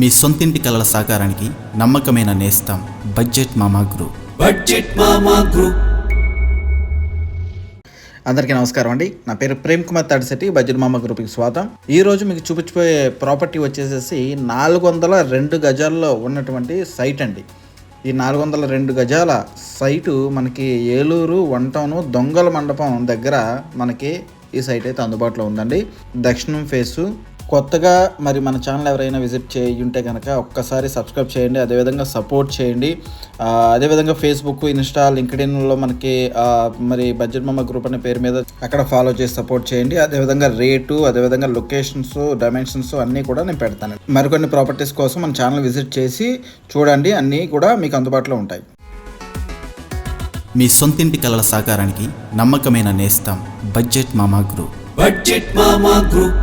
మీ సొంతింటి కలల సాకారానికి నమ్మకమైన నేస్తం budget Mama group. Budget Mama group. అందరికీ నమస్కారం అండి. నా పేరు ప్రేమ్ కుమార్ తాడిశెట్టి బడ్జెట్ మామ గ్రూప్కి స్వాగతం. ఈ రోజు మీకు చూపించిపోయే ప్రాపర్టీ వచ్చేసేసి నాలుగు వందల రెండు గజాల్లో ఉన్నటువంటి సైట్ అండి. ఈ నాలుగు వందల రెండు గజాల సైటు మనకి ఏలూరు వన్ టౌన్ దొంగల మండపం దగ్గర మనకి ఈ సైట్ అయితే అందుబాటులో ఉందండి. దక్షిణం ఫేసు కొత్తగా మరి మన ఛానల్ ఎవరైనా విజిట్ చేయి ఉంటే కనుక ఒక్కసారి సబ్స్క్రైబ్ చేయండి అదేవిధంగా సపోర్ట్ చేయండి. అదేవిధంగా ఫేస్బుక్ ఇన్స్టా లింక్డ్ఇన్లో మనకి మరి బడ్జెట్ మమ్మ గ్రూప్ అనే పేరు మీద అక్కడ ఫాలో చేసి సపోర్ట్ చేయండి. అదేవిధంగా రేటు అదేవిధంగా లొకేషన్స్ డైమెన్షన్స్ అన్నీ కూడా నేను పెడతాను. మరికొన్ని ప్రాపర్టీస్ కోసం మన ఛానల్ విజిట్ చేసి చూడండి అన్నీ కూడా మీకు అందుబాటులో ఉంటాయి. మీ సొంతింటి కలల సాకారానికి నమ్మకమైన నేస్తం budget Mama group. Budget Mama group.